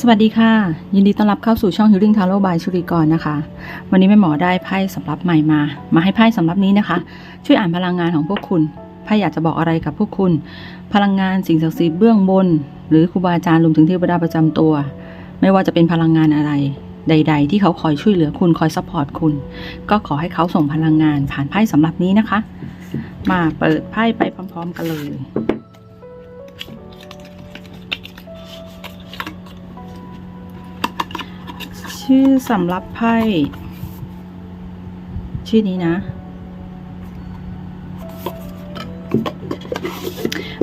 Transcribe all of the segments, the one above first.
สวัสดีค่ะ ยินดีต้อนรับเข้าสู่ช่อง Healing Tarot by ชุริกรนะคะ วันนี้แม่หมอได้ไพ่สำรับใหม่มา มาให้ไพ่สำรับนี้นะคะ ช่วยอ่านพลังงานของพวกคุณไพ่อยากจะบอกอะไรกับพวกคุณ พลังงานสิ่งศักดิ์สิทธิ์เบื้องบน หรือครูบาอาจารย์รวมถึงเทวดาประจำตัว ไม่ว่าจะเป็นพลังงานอะไร ใด ๆ ที่เขาคอยช่วยเหลือคุณคอยซัพพอร์ตคุณ ก็ขอให้เขาส่งพลังงานผ่านไพ่สำรับนี้นะคะ มาเปิดไพ่ไปพร้อม ๆ กันเลย ชื่อสำรับไพ่ชื่อนี้นะ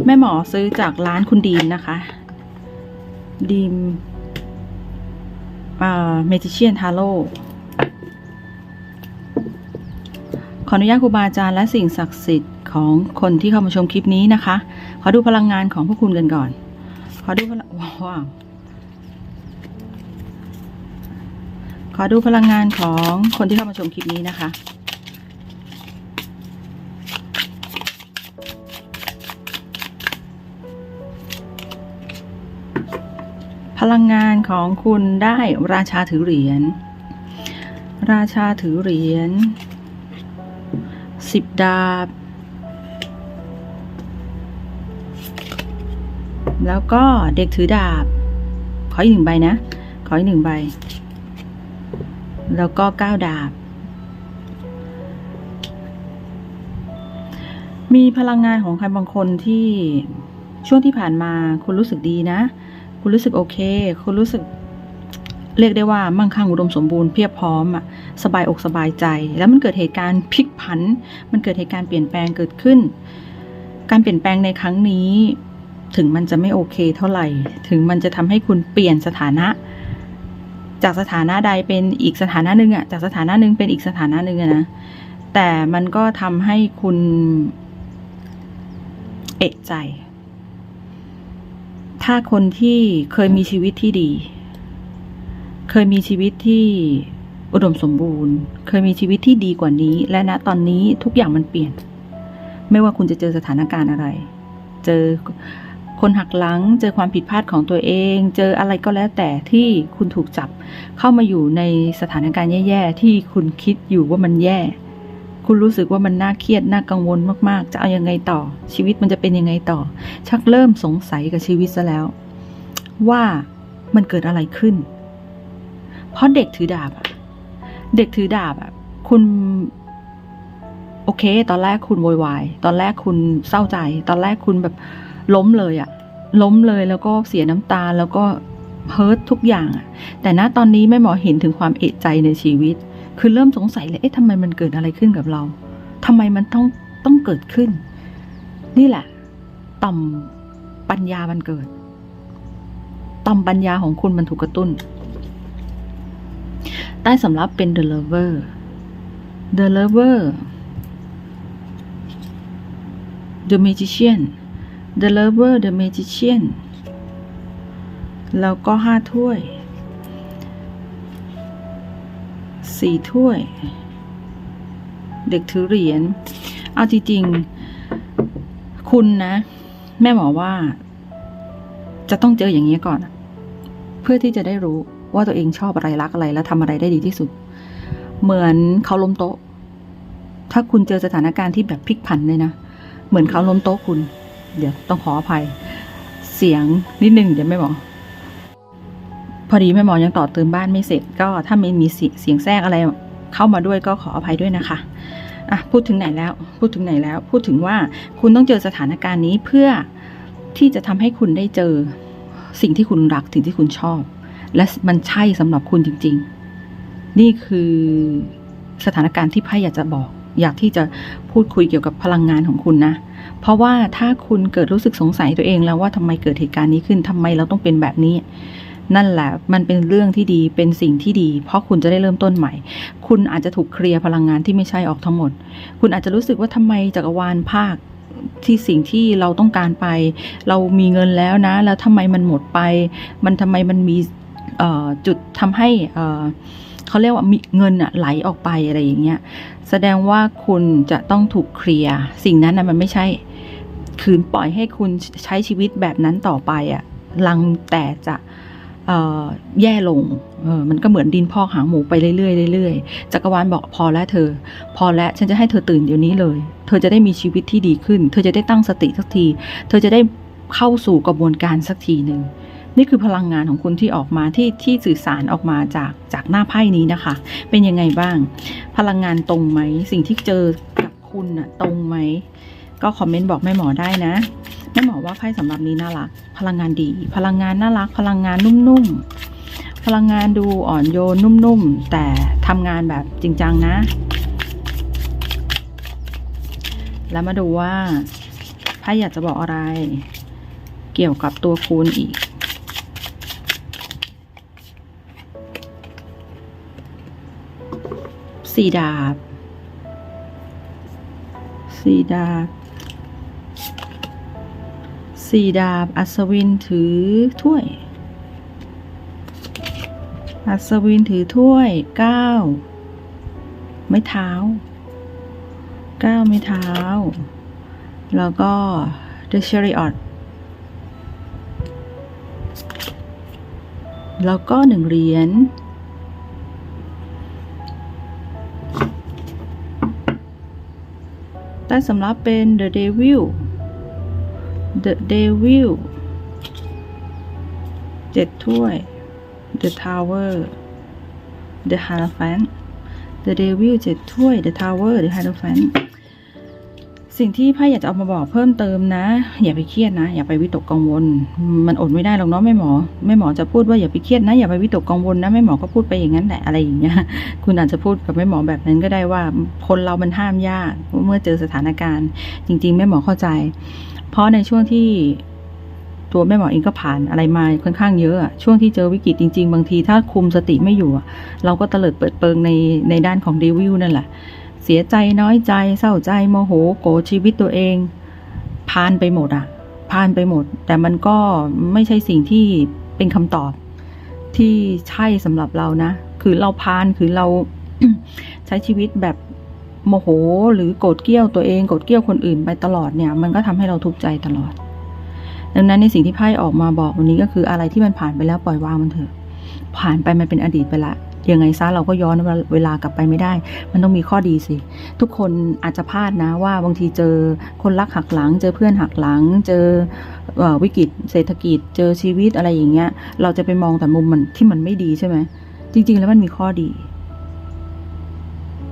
แม่หมอซื้อจากร้านคุณดีมนะคะ ดีมเมจิเชียนทาโร่ขออนุญาตครูบาอาจารย์และสิ่งศักดิ์สิทธิ์ของคนที่เข้ามาชมคลิปนี้นะคะ ขอดูพลังงานของพวกคุณกันก่อน ขอดูพลังว้าว อดูพลังงานของคนที่เข้ามาชมคลิปนี้นะคะ พลังงานของคุณได้ราชาถือเหรียญ ราชาถือเหรียญสิบดาบ แล้วก็เด็กถือดาบ ขออีกหนึ่งใบนะ ขออีกหนึ่งใบ แล้วก็ก้าวดาบ มีพลังงานของใครบางคนที่ช่วงที่ผ่านมาคุณรู้สึกดีนะ คุณรู้สึกโอเค คุณรู้สึกเรียกได้ว่ามั่งคั่งอุดมสมบูรณ์เพียบพร้อมอะสบายอกสบายใจ แล้วมันเกิดเหตุการณ์พลิกผัน มันเกิดเหตุการณ์เปลี่ยนแปลงเกิดขึ้น การเปลี่ยนแปลงในครั้งนี้ ถึงมันจะไม่โอเคเท่าไหร่ ถึงมันจะทำให้คุณเปลี่ยนสถานะ จากสถานะใดเป็นอีกสถานะหนึ่งอะจากสถานะหนึ่งเป็นอีกสถานะหนึ่งอะนะแต่มันก็ทำให้คุณ เอกใจ ถ้าคนที่เคยมีชีวิตที่ดี เคยมีชีวิตที่อุดมสมบูรณ์ เคยมีชีวิตที่ดีกว่านี้ และณตอนนี้ทุกอย่างมันเปลี่ยน ไม่ว่าคุณจะเจอสถานการณ์อะไร เจอ คนหักหลัง เจอความผิดพลาดของตัวเอง เจออะไรก็แล้วแต่ที่คุณถูกจับ เข้ามาอยู่ในสถานการณ์แย่ๆ ที่คุณคิดอยู่ว่ามันแย่ คุณรู้สึกว่ามันน่าเครียด น่ากังวลมากๆ จะเอายังไงต่อ ชีวิตมันจะเป็นยังไงต่อ ชักเริ่มสงสัยกับชีวิตซะแล้ว ว่ามันเกิดอะไรขึ้น เพราะเด็กถือดาบอะเด็กถือดาบอะคุณโอเค ตอนแรกคุณโวยวาย ตอนแรกคุณเศร้าใจ ตอนแรกคุณแบบ ล้มเลยอะล้มเลยแล้วก็เสียน้ำตาแล้วก็เฮิร์ตทุกอย่างอะแต่ณตอนนี้แม่หมอเห็นถึงความเอะใจในชีวิต คือเริ่มสงสัยเลยเอ๊ะทำไมมันเกิดอะไรขึ้นกับเราทำไมมันต้องต้องเกิดขึ้น นี่แหละ ต่อมปัญญามันเกิด ต่อมปัญญาของคุณมันถูกกระตุ้น ใต้สำรับเป็น the lover the lover the magician the lover the magician แล้วก็ห้าถ้วยสี่ถ้วย เด็กถือเหรียญ เอาจริงๆ คุณนะ แม่หมอว่า จะต้องเจออย่างนี้ก่อน เพื่อที่จะได้รู้ว่าตัวเองชอบอะไรรักอะไร และทำอะไรได้ดีที่สุด เหมือนเขาล้มโต๊ะ ถ้าคุณเจอสถานการณ์ที่แบบพลิกผันเลยนะ เหมือนเขาล้มโต๊ะคุณ เดี๋ยวต้องขออภัย เสียงนิดนึงเดี๋ยวแม่หมอ พอดีแม่หมอยังต่อเติมบ้านไม่เสร็จ ก็ถ้าไม่มีเสียงแทรกอะไรเข้ามาด้วยก็ขออภัยด้วยนะคะอะพูดถึงไหนแล้ว พูดถึงไหนแล้ว พูดถึงว่าคุณต้องเจอสถานการณ์นี้เพื่อที่จะทำให้คุณได้เจอสิ่งที่คุณรักสิ่งที่คุณชอบ และมันใช่สำหรับคุณจริง ๆ นี่คือสถานการณ์ที่ไพ่อยากจะบอก อยากที่จะพูดคุยเกี่ยวกับพลังงานของคุณนะ เพราะว่าถ้าคุณเกิดรู้สึกสงสัยตัวเองแล้วว่าทำไมเกิดเหตุการณ์นี้ขึ้นทำไมเราต้องเป็นแบบนี้ นั่นแหละมันเป็นเรื่องที่ดีเป็นสิ่งที่ดี เพราะคุณจะได้เริ่มต้นใหม่ คุณอาจจะถูกเคลียร์พลังงานที่ไม่ใช่ออกทั้งหมด คุณอาจจะรู้สึกว่าทำไมจักรวาลภาคที่สิ่งที่เราต้องการไป เรามีเงินแล้วนะ แล้วทำไมมันหมดไป มันทำไมมันมีจุดทำให้เอ่อเขาเรียกว่ามีเงินอะไหลออกไปอะไรอย่างเงี้ยแสดงว่าคุณจะต้องถูกเคลียร์สิ่งนั้นนะมันไม่ใช่ คืนปล่อยให้คุณใช้ชีวิตแบบนั้นต่อไปอะลังแต่จะแย่ลงเออมันก็เหมือนดินพอกหางหมูไปเรื่อยๆเรื่อยๆจักรวาลบอกพอแล้วเธอ พอแล้วฉันจะให้เธอตื่นเดี๋ยวนี้เลย เธอจะได้มีชีวิตที่ดีขึ้น เธอจะได้ตั้งสติสักที เธอจะได้เข้าสู่กระบวนการสักทีหนึ่งนี่คือพลังงานของคุณที่ออกมาที่ที่สื่อสารออกมาจากจากหน้าไพ่นี้นะคะ เป็นยังไงบ้าง พลังงานตรงไหมสิ่งที่เจอกับคุณน่ะตรงไหม ก็คอมเมนต์บอกแม่หมอได้นะ แม่หมอว่าไพ่สำหรับนี้น่ารัก พลังงานดี พลังงานน่ารัก พลังงานนุ่มๆ พลังงานดูอ่อนโยนนุ่มๆ แต่ทำงานแบบจริงจังนะ แล้วมาดูว่าไพ่อยากจะบอกอะไร เกี่ยวกับตัวคุณอีกสี่ดาบสี่ดาบ สี่ดาบ อัศวินถือถ้วย อัศวินถือถ้วยเก้าไม่เท้าเก้าไม่เท้า แล้วก็ The Chariot แล้วก็หนึ่งเหรียญใต้สำรับเป็น The Devil The Devil เจ็ดถ้วย The Tower The Hierophant The Devil เจ็ดถ้วย The Tower The Hierophant สิ่งที่ไพ่อยากจะเอามาบอกเพิ่มเติมนะ อย่าไปเครียดนะ อย่าไปวิตกกังวล มันอดไม่ได้หรอกเนาะแม่หมอแม่หมอจะพูดว่าอย่าไปเครียดนะ อย่าไปวิตกกังวลนะแม่หมอก็พูดไปอย่างนั้นแหละอะไรอย่างเงี้ยคุณอาจจะพูดกับแม่หมอแบบนั้นก็ได้ว่า คนเรามันห้ามยากเมื่อเจอสถานการณ์ จริง ๆ แม่หมอเข้าใจ เพราะในช่วงที่ตัวแม่หมอเองก็ผ่านอะไรมาค่อนข้างเยอะ ช่วงที่เจอวิกฤตจริง ๆ บางทีถ้าคุมสติไม่อยู่ เราก็เตลิดเปิดเปิงในในด้านของเดวิลนั่นแหละ สียใจน้อยใจ เศร้าใจโมโหโกรธชีวิตตัวเองผ่านไปหมดอะผ่านไปหมด แต่มันก็ไม่ใช่สิ่งที่เป็นคำตอบ ที่ใช่สำหรับเรานะ คือเราพานคือเราใช้ชีวิตแบบโมโหหรือโกรธเกรี้ยวตัวเองโกรธเกรี้ยวคนอื่นไปตลอดเนี่ย มันก็ทำให้เราทุกข์ใจตลอด ดังนั้นในสิ่งที่ไพ่ออกมาบอกวันนี้ก็คืออะไรที่มันผ่านไปแล้วปล่อยวางมันเถอะ ผ่านไปมันเป็นอดีตไปละ ยังไงซะเราก็ย้อนเวลากลับไปไม่ได้ มันต้องมีข้อดีสิ ทุกคนอาจจะพลาดนะว่าบางทีเจอคนรักหักหลัง เจอเพื่อนหักหลัง เจอวิกฤตเศรษฐกิจ เจอชีวิตอะไรอย่างเงี้ย เราจะไปมองแต่มุมมันที่มันไม่ดีใช่ไหม จริง ๆ แล้วมันมีข้อดี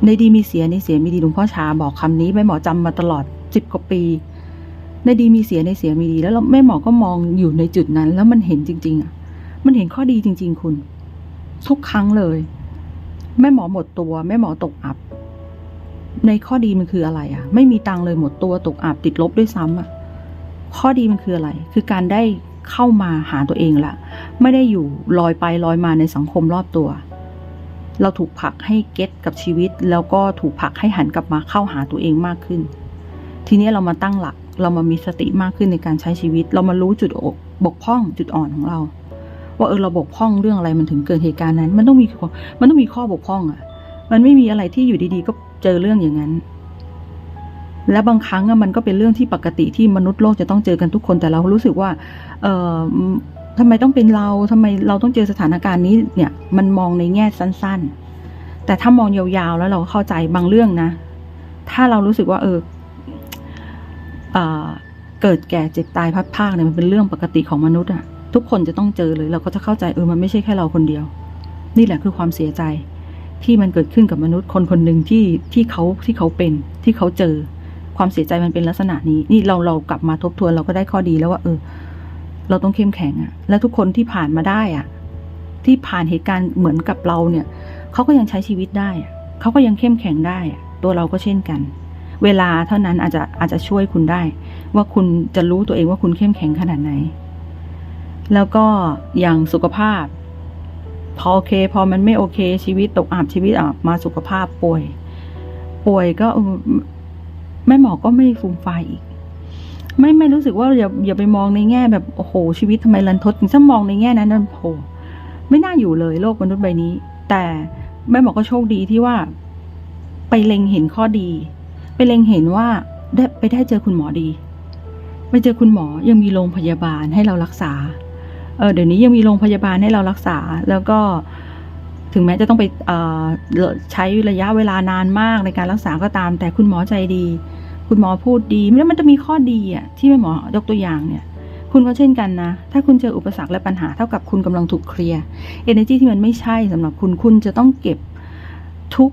ในดีมีเสียในเสียมีดีหลวงพ่อชาบอกคำนี้แม่หมอจำมาตลอดสิบกว่าปีในดีมีเสียในเสียมีดี แล้วเราแม่หมอก็มองอยู่ในจุดนั้น แล้วมันเห็นจริง ๆอะมันเห็นข้อดีจริง ๆ คุณ ทุกครั้งเลย แม่หมอหมดตัว แม่หมอตกอับ ในข้อดีมันคืออะไรอะไม่มีตังเลยหมดตัวตกอับติดลบด้วยซ้ำอะข้อดีมันคืออะไร คือการได้เข้ามาหาตัวเองละไม่ได้อยู่ลอยไปลอยมาในสังคมรอบตัว เราถูกผลักให้เก็ตกับชีวิต แล้วก็ถูกผลักให้หันกลับมาเข้าหาตัวเองมากขึ้น ทีนี้เรามาตั้งหลัก เรามามีสติมากขึ้นในการใช้ชีวิต เรามารู้จุดอกบกพร่องจุดอ่อนของเรา ว่าเออเราบกพร่องเรื่องอะไรมันถึงเกิดเหตุการณ์นั้น มันต้องมีข้อมันต้องมีข้อบกพร่องอะ่ะ มันไม่มีอะไรที่อยู่ดีๆ ก็เจอเรื่องอย่างนั้น และบางครั้งอะมันก็เป็นเรื่องที่ปกติที่มนุษย์โลกจะต้องเจอกันทุกคนแต่เรารู้สึกว่า เออทำไมต้องเป็นเราทำไมเราต้องเจอสถานการณ์นี้เนี่ย มันมองในแง่สั้น ๆ แต่ถ้ามองยาวๆแล้วเราเข้าใจบางเรื่องนะ ถ้าเรารู้สึกว่า เออเออเกิดแก่เจ็บตายพัดภาคเนี่ยมันเป็นเรื่องปกติของมนุษย์อะ ทุกคนจะต้องเจอเลยเราก็จะเข้าใจเออมันไม่ใช่แค่เราคนเดียว นี่แหละคือความเสียใจที่มันเกิดขึ้นกับมนุษย์คนคนหนึ่งที่ที่เขาที่เขาเป็นที่เขาเจอ ความเสียใจมันเป็นลักษณะนี้ นี่เราเรากลับมาทบทวนเราก็ได้ข้อดีแล้วว่า เออ เราต้องเข้มแข็งอะและทุกคนที่ผ่านมาได้อะที่ผ่านเหตุการณ์เหมือนกับเราเนี่ยเขาก็ยังใช้ชีวิตได้อะเขาก็ยังเข้มแข็งได้อะตัวเราก็เช่นกัน เวลาเท่านั้นอาจจะอาจจะช่วยคุณได้ ว่าคุณจะรู้ตัวเองว่าคุณเข้มแข็งขนาดไหน แล้วก็อย่างสุขภาพ พอโอเค พอมันไม่โอเค ชีวิตตกอับชีวิตอะมาสุขภาพป่วย ป่วยก็แม่หมอก็ไม่ฟูมไฟอีก ไม่ไม่รู้สึกว่าอย่าอย่าไปมองในแง่แบบโอ้โหชีวิตทำไมรันทดถ้ามองในแง่นั้นนั่นโหไม่น่าอยู่เลยโลกมนุษย์ใบนี้ แต่แม่หมอก็โชคดีที่ว่า ไปเล็งเห็นข้อดี ไปเล็งเห็นว่าได้ไปได้เจอคุณหมอดี ไปเจอคุณหมอยังมีโรงพยาบาลให้เรารักษา เออเดี๋ยวนี้ยังมีโรงพยาบาลให้เรารักษา แล้วก็ถึงแม้จะต้องไปเออใช้ระยะเวลานานมากในการรักษาก็ตาม แต่คุณหมอใจดี คุณหมอพูดดีแล้วมันจะมีข้อดีอะที่แม่หมอยกตัวอย่างเนี่ย คุณก็เช่นกันนะ ถ้าคุณเจออุปสรรคและปัญหาเท่ากับคุณกำลังถูกเคลียร์ energy ที่มันไม่ใช่สำหรับคุณคุณจะต้องเก็บทุก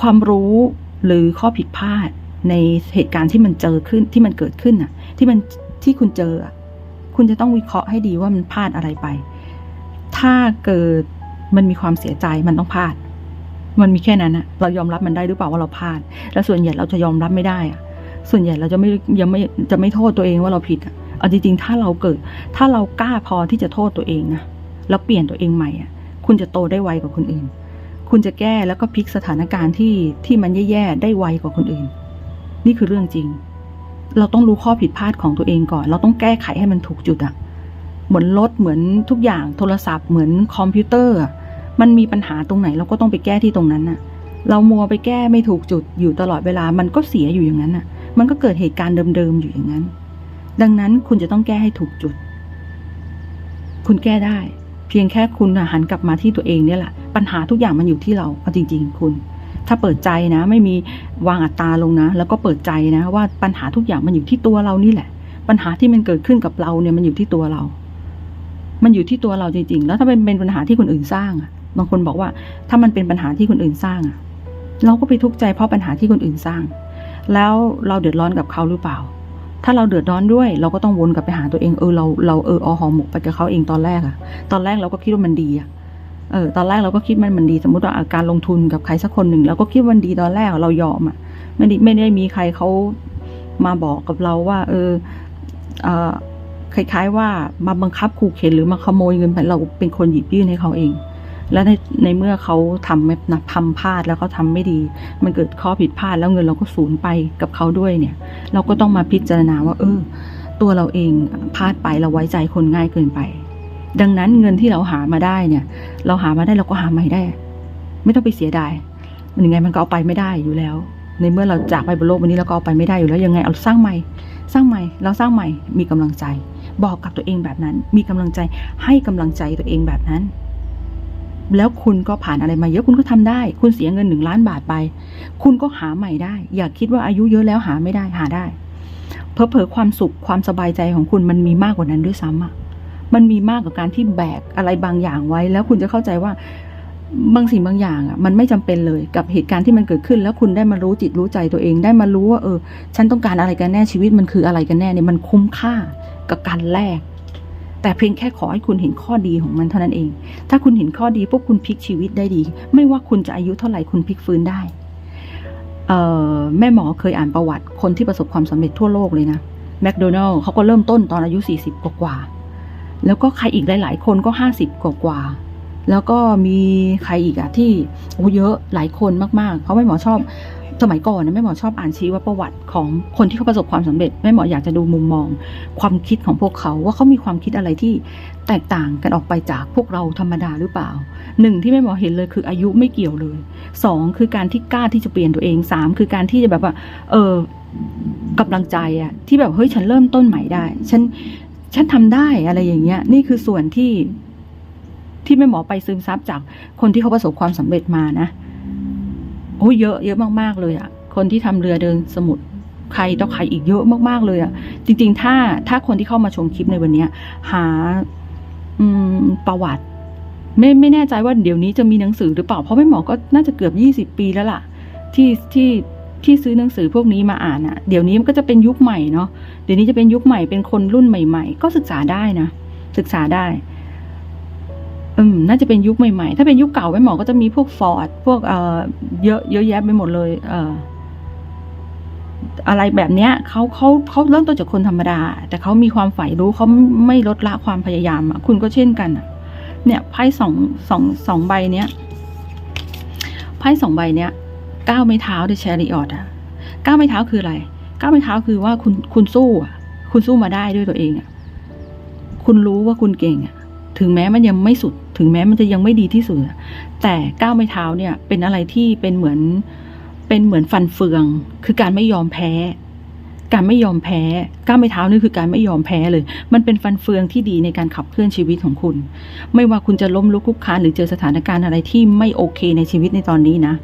ความรู้หรือข้อผิดพลาดในเหตุการณ์ที่มันเจอขึ้นที่มันเกิดขึ้นน่ะที่มันที่คุณเจออะ คุณจะต้องวิเคราะห์ให้ดีว่ามันพลาดอะไรไป ถ้าเกิดมันมีความเสียใจมันต้องพลาด มันมีแค่นั้นนะเรายอมรับมันได้หรือเปล่าว่าเราพลาด แล้วส่วนใหญ่เราจะยอมรับไม่ได้อะส่วนใหญ่เราจะไม่ยังไม่จะไม่โทษตัวเองว่าเราผิดอะเอาจริงๆถ้าเราเกิด ถ้าเรากล้าพอที่จะโทษตัวเองนะแล้วเปลี่ยนตัวเองใหม่อะคุณจะโตได้ไวกว่าคนอื่น คุณจะแก้แล้วก็พลิกสถานการณ์ที่ที่มันแย่ๆได้ไวกว่าคนอื่น นี่คือเรื่องจริง เราต้องรู้ข้อผิดพลาดของตัวเองก่อน เราต้องแก้ไขให้มันถูกจุดอะเหมือนรถเหมือนทุกอย่างโทรศัพท์เหมือนคอมพิวเตอร์มันมีปัญหาตรงไหนเราก็ต้องไปแก้ที่ตรงนั้นน่ะ เรามัวไปแก้ไม่ถูกจุดอยู่ตลอดเวลามันก็เสียอยู่อย่างนั้นน่ะ มันก็เกิดเหตุการณ์เดิมๆอยู่อย่างนั้น ดังนั้นคุณจะต้องแก้ให้ถูกจุด คุณแก้ได้ เพียงแค่คุณหันกลับมาที่ตัวเองเนี่ยแหละปัญหาทุกอย่างมันอยู่ที่เราเอาจริง ๆ คุณ ถ้าเปิดใจนะ ไม่มีวางอัตราลงนะ แล้วก็เปิดใจนะ ว่าปัญหาทุกอย่างมันอยู่ที่ตัวเรานี่แหละ ปัญหาที่มันเกิดขึ้นกับเราเนี่ยมันอยู่ที่ตัวเรา มันอยู่ที่ตัวเราจริงๆ แล้วถ้าเป็นเป็นปัญหาที่คนอื่นสร้างอะบางคนบอกว่า ถ้ามันเป็นปัญหาที่คนอื่นสร้างอะเราก็ไปทุกข์ใจเพราะปัญหาที่คนอื่นสร้าง แล้วเราเดือดร้อนกับเขาหรือเปล่า ถ้าเราเดือดร้อนด้วย เราก็ต้องวนกลับไปหาตัวเอง เออเราเราเออเอาหอหมกไปกับเขาเองตอนแรกอะตอนแรกเราก็คิดว่ามันดีอะ เออตอนแรกเราก็คิดมันมันดี สมมติว่าการลงทุนกับใครสักคนหนึ่งเราก็คิดวันดีตอนแรกเรายอมอะไม่ได้ไม่ได้มีใครเขามาบอกกับเราว่า เออเออคล้ายๆว่ามาบังคับขู่เข็นหรือมาขโมยเงินไปเราเป็นคนหยิบยื่นให้เขาเอง และในในเมื่อเขาทำไม่นะทำพลาดแล้วเขาทาไม่ดี มันเกิดข้อผิดพลาดแล้วเงินเราก็สูญไปกับเขาด้วยเนี่ย เราก็ต้องมาพิจารณาว่า เออ ตัวเราเองพลาดไปเราไว้ใจคนง่ายเกินไป ดังนั้นเงินที่เราหามาได้เนี่ย เราหามาได้เราก็หาใหม่ได้ ไม่ต้องไปเสียดายมันยังไงมันก็เอาไปไม่ได้อยู่แล้ว ในเมื่อเราจากไปบนโลกวันนี้เราก็เอาไปไม่ได้อยู่แล้วยังไงเอาสร้างใหม่ สร้างใหม่เราสร้างใหม่มีกำลังใจ บอกกับตัวเองแบบนั้น มีกำลังใจให้กำลังใจตัวเองแบบนั้น แล้วคุณก็ผ่านอะไรมาเยอะคุณก็ทำได้ คุณเสียเงินหนึ่งล้านบาทไป คุณก็หาใหม่ได้ อย่าคิดว่าอายุเยอะแล้วหาไม่ได้หาได้เพอเพอความสุขความสบายใจของคุณมันมีมากกว่านั้นด้วยซ้ำอะ มันมีมากกว่าการที่แบกอะไรบางอย่างไว้ แล้วคุณจะเข้าใจว่าบางสิ่งบางอย่างอะมันไม่จำเป็นเลยกับเหตุการณ์ที่มันเกิดขึ้น แล้วคุณได้มารู้จิตรู้ใจตัวเองได้มารู้ว่าเออ ฉันต้องการอะไรกันแน่ชีวิตมันคืออะไรกันแน่เนี่ยมันคุ้มค่ากับการแลกแต่เพียงแค่ขอให้คุณเห็นข้อดีของมันเท่านั้นเอง ถ้าคุณเห็นข้อดีพวกคุณพลิกชีวิตได้ดี ไม่ว่าคุณจะอายุเท่าไหร่คุณพลิกฟื้นได้เออแม่หมอเคยอ่านประวัติคนที่ประสบความสำเร็จทั่วโลกเลยนะแมคโดนัลล์เขาก็เริ่มต้นตอนอายุ 40 กว่าๆ แล้วก็ใครอีกหลาย ๆ คนก็ 50กว่า แล้วก็มีใครอีกอะที่โอ้เยอะหลายคนมากๆ เพราะแม่หมอชอบสมัยก่อนนะแม่หมอชอบอ่านชีวประวัติของคนที่เขาประสบความสำเร็จแม่หมออยากจะดูมุมมอง ความคิดของพวกเขาว่าเขามีความคิดอะไรที่แตกต่างกันออกไปจากพวกเราธรรมดาหรือเปล่าหนึ่งที่แม่หมอเห็นเลยคืออายุไม่เกี่ยวเลยสองคือการที่กล้าที่จะเปลี่ยนตัวเองสามคือการที่จะแบบว่า เออกำลังใจอะที่แบบเฮ้ยฉันเริ่มต้นใหม่ได้ ฉัน ฉันทำได้อะไรอย่างเงี้ย นี่คือส่วนที่ที่แม่หมอไปซึมซับจากคนที่เขาประสบความสำเร็จมานะโอ้เยอะเยอะมากๆเลยอะคนที่ทำเรือเดินสมุทรใครต่อใครอีกเยอะมากๆเลยอะจริง ๆ ถ้าถ้าคนที่เข้ามาชมคลิปในวันเนี้ย หา อืม ประวัติ ไม่ไม่แน่ใจว่าเดี๋ยวนี้จะมีหนังสือหรือเปล่าเพราะแม่หมอก็น่าจะเกือบยี่สิบปีแล้วล่ะ ที่ที่ ที่ซื้อหนังสือพวกนี้มาอ่านอะเดี๋ยวนี้มันก็จะเป็นยุคใหม่เนาะเดี๋ยวนี้จะเป็นยุคใหม่เป็นคนรุ่นใหม่ ๆ ก็ศึกษาได้นะศึกษาได้อืมน่าจะเป็นยุคใหม่ๆ ถ้าเป็นยุคเก่าแม่หมอก็จะมีพวกฟอร์ดพวกเอ่อเยอะเยอะแยะไปหมดเลย เอ่ออะไรแบบเนี้ยเขาเขาเขาเริ่มต้นจากคนธรรมดา แต่เขามีความใฝ่รู้เขาไม่ลดละความพยายามอะคุณก็เช่นกันเนี่ยไพ่สองสองสองใบเนี้ยไพ่สองใบเนี้ย ก้าวไม่เท้าในแชริออตอะก้าวไม่เท้าคืออะไรก้าวไม่เท้าคือว่าคุณคุณสู้อะคุณสู้มาได้ด้วยตัวเองอะคุณรู้ว่าคุณเก่งอะถึงแม้มันยังไม่สุด ถึงแม้มันจะยังไม่ดีที่สุดอะแต่ก้าวไม่เท้าเนี่ย เป็นอะไรที่เป็นเหมือน เป็นเหมือนฟันเฟือง คือการไม่ยอมแพ้ การไม่ยอมแพ้ก้าวไม่เท้านี่คือการไม่ยอมแพ้เลย มันเป็นฟันเฟืองที่ดีในการขับเคลื่อนชีวิตของคุณ ไม่ว่าคุณจะล้มลุกคลุกคานหรือเจอสถานการณ์อะไรที่ไม่โอเคในชีวิตในตอนนี้นะ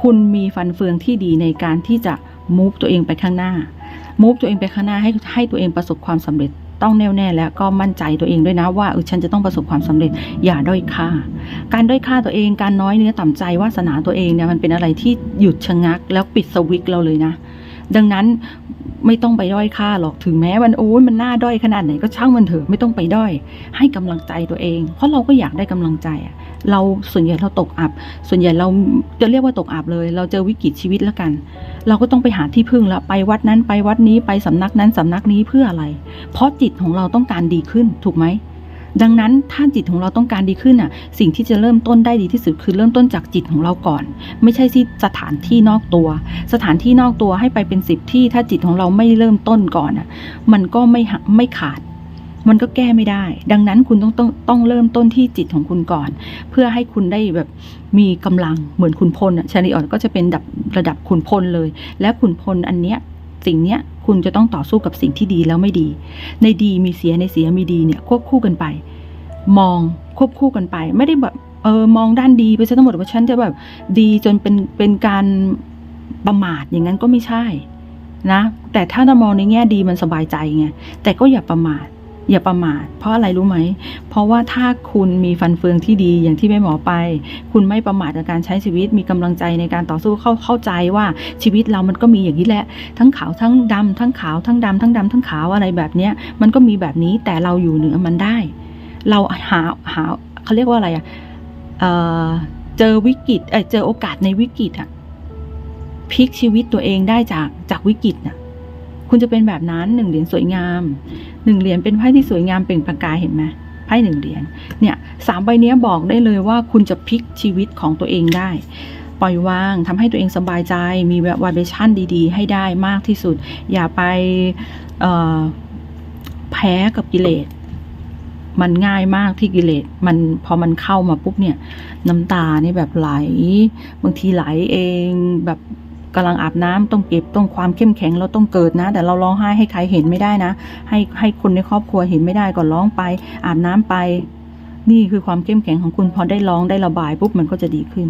คุณมีฟันเฟืองที่ดีในการที่จะ move ตัวเองไปข้างหน้า move ตัวเองไปข้างหน้าให้ให้ตัวเองประสบความสำเร็จต้องแน่วแน่และก็มั่นใจตัวเองด้วยนะว่าเออฉันจะต้องประสบความสำเร็จอย่าด้อยค่า การด้อยค่าตัวเองการน้อยเนื้อต่ำใจวาสนาตัวเองเนี่ยมันเป็นอะไรที่หยุดชะงัก แล้วปิดสวิตช์เราเลยนะ ดังนั้นไม่ต้องไปด้อยค่าหรอกถึงแม้มันโอ้ยมันน่าด้อยขนาดไหนก็ช่างมันเถอะไม่ต้องไปด้อย ให้กำลังใจตัวเอง เพราะเราก็อยากได้กำลังใจอะเราส่วนใหญ่เราตกอับ ส่วนใหญ่เราจะเรียกว่าตกอับเลย เราเจอวิกฤตชีวิตแล้วกัน เราก็ต้องไปหาที่พึ่งละไปวัดนั้นไปวัดนี้ไปสำนักนั้นสำนักนี้เพื่ออะไร เพราะจิตของเราต้องการดีขึ้นถูกไหม ดังนั้นถ้าจิตของเราต้องการดีขึ้นอะ สิ่งที่จะเริ่มต้นได้ดีที่สุดคือเริ่มต้นจากจิตของเราก่อน ไม่ใช่ที่สถานที่นอกตัว สถานที่นอกตัวให้ไปเป็นสิบที่ ถ้าจิตของเราไม่เริ่มต้นก่อนอะ มันก็ไม่หะไม่ขาดมันก็แก้ไม่ได้ ดังนั้นคุณต้องต้องต้องเริ่มต้นที่จิตของคุณก่อน เพื่อให้คุณได้แบบมีกำลังเหมือนขุนพลอะชาลีออนก็จะเป็นดับระดับขุนพลเลย และขุนพลอันเนี้ยสิ่งเนี้ย คุณจะต้องต่อสู้กับสิ่งที่ดีแล้วไม่ดี ในดีมีเสียในเสียมีดีเนี่ยควบคู่กันไป มองควบคู่กันไป ไม่ได้แบบเออมองด้านดีไปซะทั้งหมดว่าฉันจะแบบดีจนเป็นเป็นการประมาทอย่างนั้นก็ไม่ใช่นะ แต่ถ้าเรามองในแง่ดีมันสบายใจไงแต่ก็อย่าประมาท อย่าประมาท เพราะอะไรรู้ไหม เพราะว่าถ้าคุณมีฟันเฟืองที่ดีอย่างที่แม่หมอไป คุณไม่ประมาทในการใช้ชีวิตมีกำลังใจในการต่อสู้เข้าเข้าใจว่าชีวิตเรามันก็มีอย่างนี้แหละ ทั้งขาวทั้งดำทั้งขาวทั้งดำทั้งดำทั้งขาวอะไรแบบเนี้ยมันก็มีแบบนี้แต่เราอยู่เหนือมันได้ เราหาหาเขาเรียกว่าอะไรอะเอ่อเจอวิกฤตเออเจอโอกาสในวิกฤตอะพลิกชีวิตตัวเองได้จากจากวิกฤตน่ะ คุณจะเป็นแบบนั้นหนึ่งเหรียญสวยงามหนึ่งเหรียญเป็นไพ่ที่สวยงามเปล่งประกายเห็นไหมไพ่หนึ่งเหรียญเนี่ยสามใบเนี้ยบอกได้เลยว่าคุณจะพลิกชีวิตของตัวเองได้ ปล่อยวางทำให้ตัวเองสบายใจมีวายเบชั่นดี ๆ ให้ได้มากที่สุด อย่าไปแพ้กับกิเลสมันง่ายมากที่กิเลสมันพอมันเข้ามาปุ๊บเนี่ย น้ำตานี่แบบไหล บางทีไหลเองแบบ กำลังอาบน้ำต้องเก็บต้องความเข้มแข็งเราต้องเกิดนะ แต่เราร้องไห้ให้ใครเห็นไม่ได้นะ ให้ให้คนในครอบครัวเห็นไม่ได้ก็ร้องไป อาบน้ำไป นี่คือความเข้มแข็งของคุณพอได้ร้องได้ระบายปุ๊บมันก็จะดีขึ้น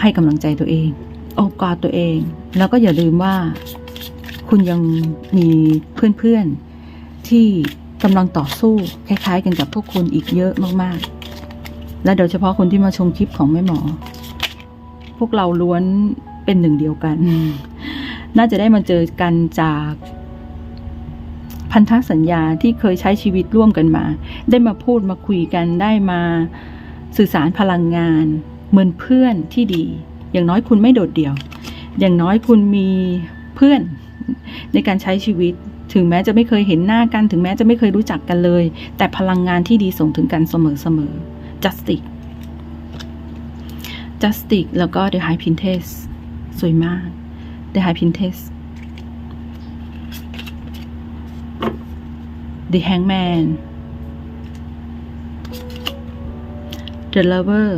ให้กำลังใจตัวเองโอบกอดตัวเอง แล้วก็อย่าลืมว่า คุณยังมีเพื่อนๆที่กำลังต่อสู้คล้ายๆ กันกับพวกคุณอีกเยอะมากๆ และโดยเฉพาะคนที่มาชมคลิปของแม่หมอ พวกเราล้วนเป็นหนึ่งเดียวกัน น่าจะได้มาเจอกันจากพันธสัญญาที่เคยใช้ชีวิตร่วมกันมา ได้มาพูดมาคุยกันได้มาสื่อสารพลังงาน เหมือนเพื่อนที่ดี อย่างน้อยคุณไม่โดดเดี่ยว อย่างน้อยคุณมีเพื่อนในการใช้ชีวิต ถึงแม้จะไม่เคยเห็นหน้ากัน ถึงแม้จะไม่เคยรู้จักกันเลย แต่พลังงานที่ดีส่งถึงกันเสมอๆ justice justice แล้วก็ the high princess สวยมาก the high princess the hangman the lover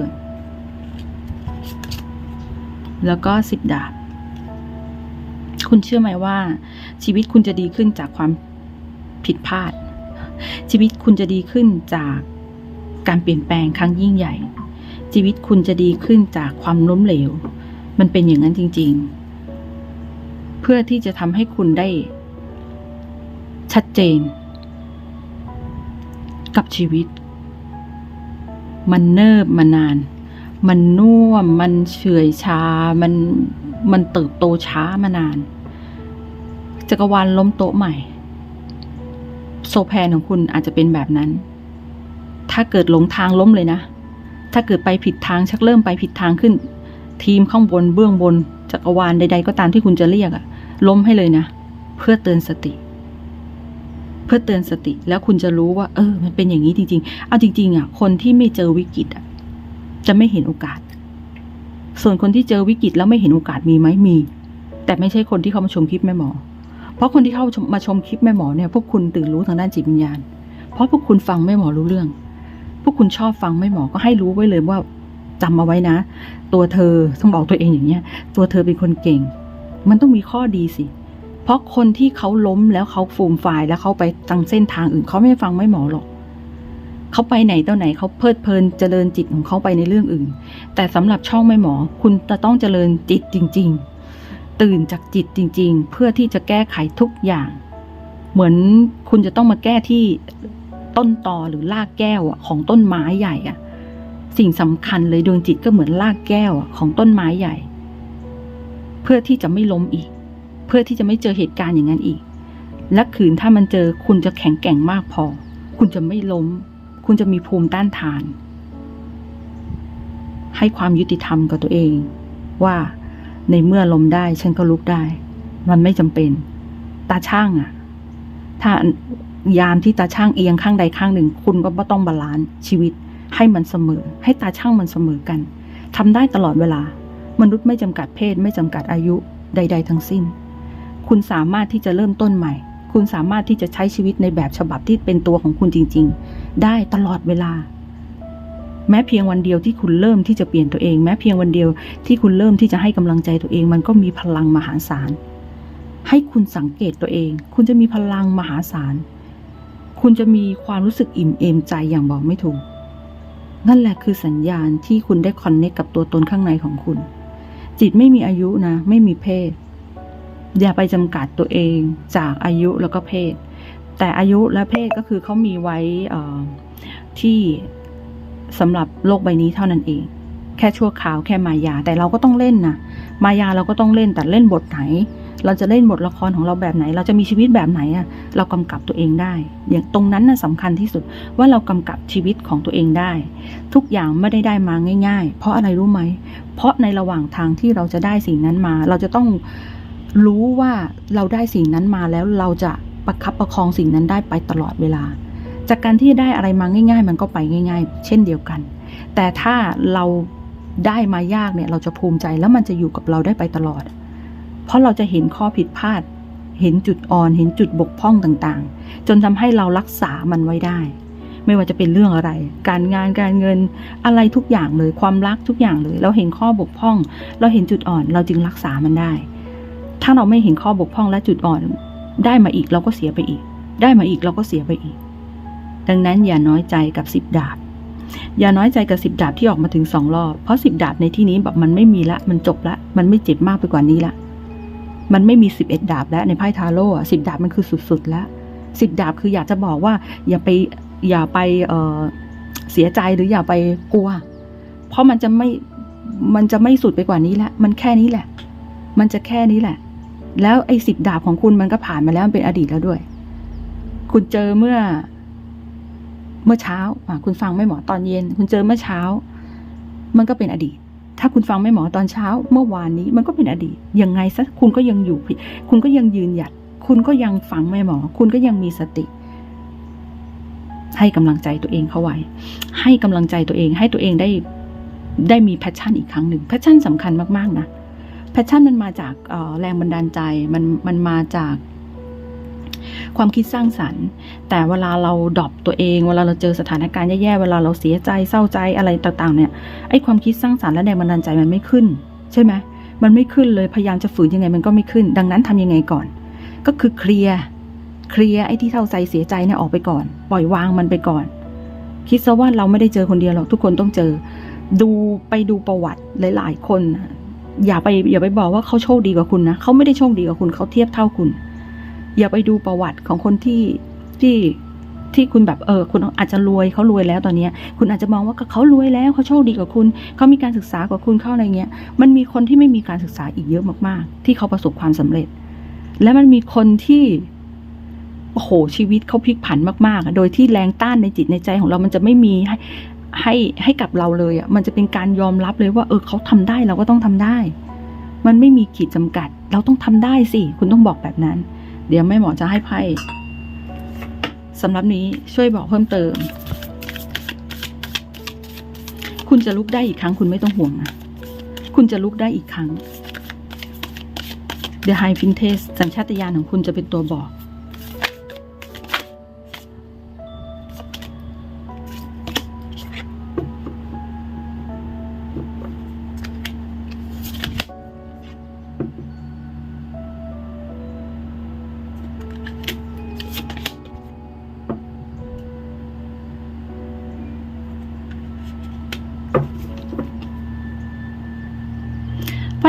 แล้วก็สิบดาบ คุณเชื่อไหมว่า ชีวิตคุณจะดีขึ้นจากความผิดพลาด ชีวิตคุณจะดีขึ้นจากการเปลี่ยนแปลงครั้งยิ่งใหญ่ ชีวิตคุณจะดีขึ้นจากความล้มเหลว มันเป็นอย่างนั้นจริง ๆ เพื่อที่จะทำให้คุณได้ ชัดเจน กับชีวิต มันเนิบมานาน มันน่วม มันเฉื่อยชา มัน มันเติบโตช้ามานาน จักรวาลล้มโต๊ะใหม่ โซแพนของคุณอาจจะเป็นแบบนั้น ถ้าเกิดหลงทางล้มเลยนะ ถ้าเกิดไปผิดทางชักเริ่มไปผิดทางขึ้น ทีมข้างบนเบื้องบนจักรวาลใด ๆ ก็ตามที่คุณจะเรียกอะล้มให้เลยนะ เพื่อเตือนสติ เพื่อเตือนสติแล้วคุณจะรู้ว่า เออ มันเป็นอย่างนี้จริง ๆ เอาจริง ๆอะคนที่ไม่เจอวิกฤตอะจะไม่เห็นโอกาส ส่วนคนที่เจอวิกฤตแล้วไม่เห็นโอกาสมีไหมมี แต่ไม่ใช่คนที่เข้ามาชมคลิปแม่หมอ เพราะคนที่เข้ามาชมคลิปแม่หมอเนี่ยพวกคุณตื่นรู้ทางด้านจิตวิญญาณ เพราะพวกคุณฟังแม่หมอรู้เรื่อง พวกคุณชอบฟังแม่หมอก็ให้รู้ไว้เลยว่าจำเอาไว้นะ ตัวเธอต้องบอกตัวเองอย่างเนี้ย ตัวเธอเป็นคนเก่ง มันต้องมีข้อดีสิ เพราะคนที่เขาล้มแล้วเขาฟูมฟายแล้วเขาไปทางเส้นทางอื่นเขาไม่ฟังไม่หมอหรอกเขาไปไหนต่อไหนเขาเพลิดเพลินเจริญจิตของเขาไปในเรื่องอื่น แต่สำหรับช่องไม่หมอ คุณจะต้องเจริญจิตจริง ๆ ตื่นจากจิตจริง ๆ เพื่อที่จะแก้ไขทุกอย่าง เหมือนคุณจะต้องมาแก้ที่ ต้นตอหรือรากแก้วของต้นไม้ใหญ่อะสิ่งสำคัญเลยดวงจิตก็เหมือนรากแก้วของต้นไม้ใหญ่ เพื่อที่จะไม่ล้มอีก เพื่อที่จะไม่เจอเหตุการณ์อย่างนั้นอีก และขืนถ้ามันเจอคุณจะแข็งแกร่งมากพอ คุณจะไม่ล้ม คุณจะมีภูมิต้านทาน ให้ความยุติธรรมกับตัวเอง ว่าในเมื่อล้มได้ฉันก็ลุกได้ มันไม่จำเป็น ตาช่างอะถ้า ยามที่ตาช่างเอียงข้างใดข้างหนึ่ง คุณก็ต้องบาลานซ์ชีวิต ให้มันเสมอ ให้ตาช่างมันเสมอกันทำได้ตลอดเวลา มนุษย์ไม่จำกัดเพศไม่จำกัดอายุใด ๆ ทั้งสิ้น คุณสามารถที่จะเริ่มต้นใหม่ คุณสามารถที่จะใช้ชีวิตในแบบฉบับที่เป็นตัวของคุณจริง ๆ ได้ตลอดเวลา แม้เพียงวันเดียวที่คุณเริ่มที่จะเปลี่ยนตัวเอง แม้เพียงวันเดียวที่คุณเริ่มที่จะให้กำลังใจตัวเอง มันก็มีพลังมหาศาลให้คุณสังเกตตัวเอง คุณจะมีพลังมหาศาล คุณจะมีความรู้สึกอิ่มเอมใจอย่างบอกไม่ถูก นั่นแหละคือสัญญาณที่คุณได้คอนเนคกับตัวตนข้างในของคุณ จิตไม่มีอายุนะ ไม่มีเพศ อย่าไปจำกัดตัวเองจากอายุแล้วก็เพศ แต่อายุและเพศก็คือเขามีไว้ที่สำหรับโลกใบนี้เท่านั้นเอง แค่ชั่วคราวแค่มายา แต่เราก็ต้องเล่นนะมายาเราก็ต้องเล่นแต่เล่นบทไหน เราจะเล่นบทละครของเราแบบไหน เราจะมีชีวิตแบบไหนอะเรากำกับตัวเองได้ อย่างตรงนั้นน่ะสำคัญที่สุดว่าเรากำกับชีวิตของตัวเองได้ ทุกอย่างไม่ได้ได้มาง่าย ๆ เพราะอะไรรู้ไหม เพราะในระหว่างทางที่เราจะได้สิ่งนั้นมา เราจะต้องรู้ว่าเราได้สิ่งนั้นมาแล้วเราจะประคับประคองสิ่งนั้นได้ไปตลอดเวลา จากการที่ได้อะไรมาง่าย ๆ มันก็ไปง่าย ๆ เช่นเดียวกัน แต่ถ้าเราได้มายากเนี่ยเราจะภูมิใจแล้วมันจะอยู่กับเราได้ไปตลอด เพราะเราจะเห็นข้อผิดพลาด เห็นจุดอ่อน เห็นจุดบกพร่องต่างๆ จนทำให้เรารักษามันไว้ได้ ไม่ว่าจะเป็นเรื่องอะไร การงานการเงินอะไรทุกอย่างเลยความรักทุกอย่างเลย เราเห็นข้อบกพร่อง เราเห็นจุดอ่อน เราจึงรักษามันได้ ถ้าเราไม่เห็นข้อบกพร่องและจุดอ่อน ได้มาอีกเราก็เสียไปอีก ได้มาอีกเราก็เสียไปอีก ดังนั้นอย่าน้อยใจกับสิบดาบอย่าน้อยใจกับสิบดาบที่ออกมาถึงสองรอบ เพราะสิบดาบในที่นี้แบบมันไม่มีละ มันจบละ มันไม่เจ็บมากไปกว่านี้ละ มันไม่มีสิบเอ็ดดาบแล้วในไพ่ทาโร่สิบดาบมันคือสุดๆแล้วสิบดาบคืออยากจะบอกว่า อย่าไปอย่าไปเออเสียใจหรืออย่าไปกลัว เพราะมันจะไม่มันจะไม่สุดไปกว่านี้แล้วมันแค่นี้แหละ มันจะแค่นี้แหละ แล้วไอ้สิบดาบของคุณมันก็ผ่านมาแล้วมันเป็นอดีตแล้วด้วย คุณเจอเมื่อ เมื่อเช้าอะคุณฟังไม่หมอตอนเย็น คุณเจอเมื่อเช้า มันก็เป็นอดีต ถ้าคุณฟังไม่หมอตอนเช้าเมื่อวานนี้มันก็เป็นอดีตยังไงซะคุณก็ยังอยู่คุณก็ยังยืนหยัด คุณก็ยังฟังไม่หมอ คุณก็ยังมีสติ ให้กำลังใจตัวเองเข้าไว้ ให้กำลังใจตัวเอง ให้ตัวเองได้ได้มีแพชชั่นอีกครั้งหนึ่งแพชชั่นสำคัญมากๆนะแพชชั่นมันมาจากแรงบันดาลใจมันมันมาจาก ความคิดสร้างสรรค์ แต่เวลาเราดรอปตัวเอง เวลาเราเจอสถานการณ์แย่ๆ เวลาเราเสียใจเศร้าใจอะไรต่างๆ เนี่ย ไอ้ความคิดสร้างสรรค์และแรงบันดาลใจมันไม่ขึ้น ใช่ไหมมันไม่ขึ้นเลย พยายามจะฝืนยังไงมันก็ไม่ขึ้น ดังนั้นทำยังไงก่อน ก็คือเคลียร์ เคลียร์ไอ้ที่เศร้าใจเสียใจเนี่ยออกไปก่อน ปล่อยวางมันไปก่อน คิดซะว่าเราไม่ได้เจอคนเดียวหรอก ทุกคนต้องเจอ ดูไปดูประวัติหลาย ๆ คนอย่าไปอย่าไปบอกว่าเขาโชคดีกว่าคุณนะเขาไม่ได้โชคดีกว่าคุณเขาเทียบเท่าคุณ อย่าไปดูประวัติของคนที่ที่ที่คุณแบบเออคุณอาจจะรวยเขารวยแล้วตอนเนี้ยคุณอาจจะมองว่าเขารวยแล้วเขาโชคดีกว่าคุณเขามีการศึกษากว่าคุณเข้าอะไรเงี้ย มันมีคนที่ไม่มีการศึกษาอีกเยอะมากๆ ที่เขาประสบความสำเร็จ และมันมีคนที่โอ้โหชีวิตเขาพลิกผันมากๆ โดยที่แรงต้านในจิตในใจของเรามันจะไม่มีให้ให้ให้กับเราเลยอะมันจะเป็นการยอมรับเลยว่า เออเขาทำได้เราก็ต้องทำได้ มันไม่มีขีดจำกัด เราต้องทำได้สิคุณต้องบอกแบบนั้น เดี๋ยวแม่หมอจะให้ไพ่สำหรับนี้ช่วยบอกเพิ่มเติม คุณจะลุกได้อีกครั้ง คุณไม่ต้องห่วงนะ คุณจะลุกได้อีกครั้ง The High f i n t e s สัญชาตญาณของคุณจะเป็นตัวบอก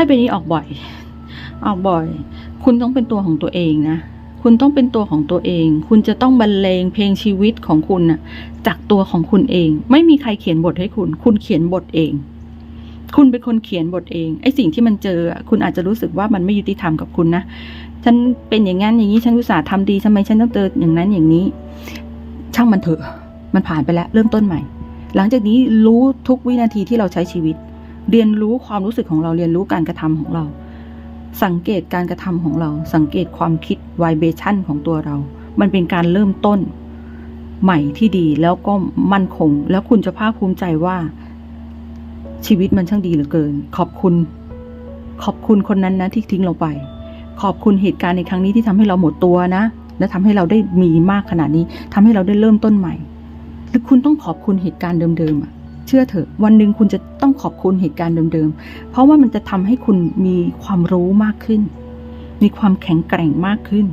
ป้ายใบนี้ออกบ่อย ออกบ่อย คุณต้องเป็นตัวของตัวเองนะ คุณต้องเป็นตัวของตัวเอง คุณจะต้องบรรเลงเพลงชีวิตของคุณนะจากตัวของคุณเอง ไม่มีใครเขียนบทให้คุณ คุณเขียนบทเอง คุณเป็นคนเขียนบทเอง ไอ้สิ่งที่มันเจอ คุณอาจจะรู้สึกว่ามันไม่ยุติธรรมกับคุณนะ ฉันเป็นอย่างนั้นอย่างนี้ ฉันอุตส่าห์ทำดีทำไมฉันต้องเจออย่างนั้นอย่างนี้ ช่างมันเถอะ มันผ่านไปแล้ว เริ่มต้นใหม่ หลังจากนี้รู้ทุกวินาทีที่เราใช้ชีวิต เรียนรู้ความรู้สึกของเราเรียนรู้การกระทำของเรา สังเกตการกระทำของเรา สังเกตความคิดไวเบชั่นของตัวเรา มันเป็นการเริ่มต้นใหม่ที่ดีแล้วก็มั่นคง แล้วคุณจะภาคภูมิใจว่า ชีวิตมันช่างดีเหลือเกิน ขอบคุณ ขอบคุณคนนั้นนะที่ทิ้งเราไป ขอบคุณเหตุการณ์ในครั้งนี้ที่ทำให้เราหมดตัวนะ และทำให้เราได้มีมากขนาดนี้ทำให้เราได้เริ่มต้นใหม่หรือคุณต้องขอบคุณเหตุการณ์เดิมๆอะ เชื่อเถอะ วันหนึ่งคุณจะต้องขอบคุณเหตุการณ์เดิมๆ เพราะว่ามันจะทำให้คุณมีความรู้มากขึ้น มีความแข็งแกร่งมากขึ้น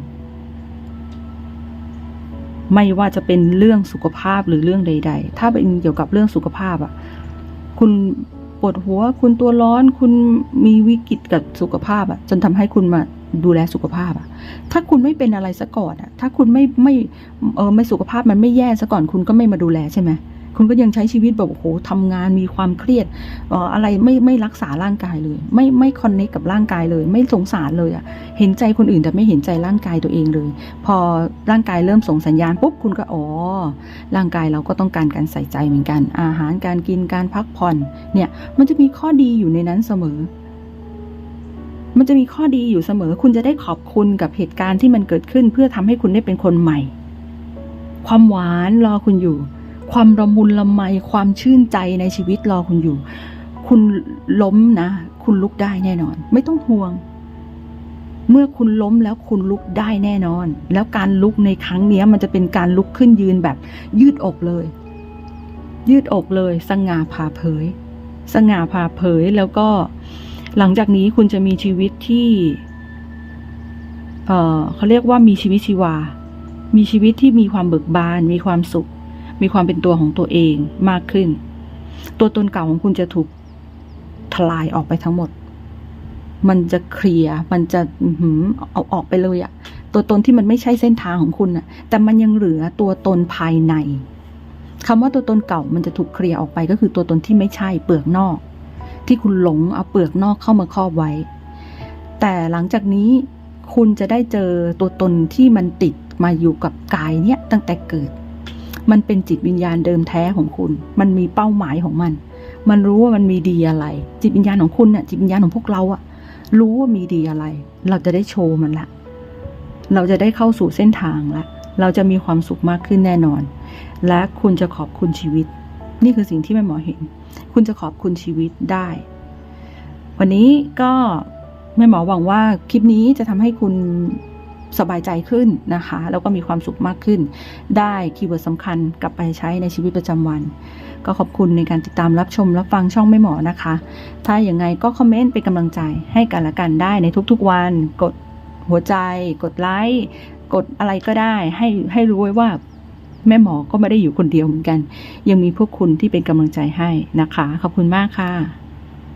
ไม่ว่าจะเป็นเรื่องสุขภาพหรือเรื่องใด ๆ ถ้าเป็นเกี่ยวกับเรื่องสุขภาพอะคุณปวดหัว คุณตัวร้อน คุณมีวิกฤตกับสุขภาพอะจนทำให้คุณมาดูแลสุขภาพอะถ้าคุณไม่เป็นอะไรซะก่อนอะถ้าคุณไม่ไม่เออไม่สุขภาพมันไม่แย่ซะก่อนคุณก็ไม่มาดูแลใช่ไหม คุณก็ยังใช้ชีวิตแบบโอ้โหทำงานมีความเครียดอะไรไม่ไม่รักษาร่างกายเลย ไม่ไม่คอนเนคกับร่างกายเลย ไม่สงสารเลยอะเห็นใจคนอื่นแต่ไม่เห็นใจร่างกายตัวเองเลย พอร่างกายเริ่มส่งสัญญาณปุ๊บคุณก็อ๋อร่างกายเราก็ต้องการการใส่ใจเหมือนกัน อาหารการกินการพักผ่อนเนี่ยมันจะมีข้อดีอยู่ในนั้นเสมอมันจะมีข้อดีอยู่เสมอ คุณจะได้ขอบคุณกับเหตุการณ์ที่มันเกิดขึ้น เพื่อทำให้คุณได้เป็นคนใหม่ ความหวานรอคุณอยู่ ความระมุนละไมความชื่นใจในชีวิตรอคุณอยู่ คุณล้มนะ คุณลุกได้แน่นอน ไม่ต้องห่วง เมื่อคุณล้มแล้วคุณลุกได้แน่นอน แล้วการลุกในครั้งนี้มันจะเป็นการลุกขึ้นยืนแบบยืดอกเลย ยืดอกเลย สง่าผ่าเผย สง่าผ่าเผยแล้วก็ หลังจากนี้คุณจะมีชีวิตที่เออเขาเรียกว่ามีชีวิตชีวา มีชีวิตที่มีความเบิกบาน มีความสุข มีความเป็นตัวของตัวเองมากขึ้น ตัวตนเก่าของคุณจะถูกทลายออกไปทั้งหมด มันจะเคลียร์ มันจะอื้อหือเอาออกไปเลยอะตัวตนที่มันไม่ใช่เส้นทางของคุณอะแต่มันยังเหลือตัวตนภายในคำว่าตัวตนเก่ามันจะถูกเคลียร์ออกไปก็คือตัวตนที่ไม่ใช่เปลือกนอก ที่คุณหลงเอาเปลือกนอกเข้ามาครอบไว้ แต่หลังจากนี้คุณจะได้เจอตัวตนที่มันติดมาอยู่กับกายเนี่ยตั้งแต่เกิด มันเป็นจิตวิญญาณเดิมแท้ของคุณ มันมีเป้าหมายของมัน มันรู้ว่ามันมีดีอะไร จิตวิญญาณของคุณเนี่ยจิตวิญญาณของพวกเราอะรู้ว่ามีดีอะไร เราจะได้โชว์มันละ เราจะได้เข้าสู่เส้นทางละ เราจะมีความสุขมากขึ้นแน่นอน และคุณจะขอบคุณชีวิต นี่คือสิ่งที่แม่หมอเห็น คุณจะขอบคุณชีวิตได้ วันนี้ก็แม่หมอหวังว่าคลิปนี้จะทำให้คุณ สบายใจขึ้นนะคะ แล้วก็มีความสุขมากขึ้น ได้คีย์เวิร์ดสำคัญกลับไปใช้ในชีวิตประจำวัน ก็ขอบคุณในการติดตามรับชมรับฟังช่องแม่หมอนะคะ ถ้าอย่างไงก็คอมเมนต์เป็นกำลังใจให้กันละกันได้ในทุกๆวัน กดหัวใจ กดไลค์กดอะไรก็ได้ให้ให้รู้ไว้ว่าแม่หมอก็ไม่ได้อยู่คนเดียวเหมือนกัน ยังมีพวกคุณที่เป็นกำลังใจให้นะคะ ขอบคุณมากค่ะ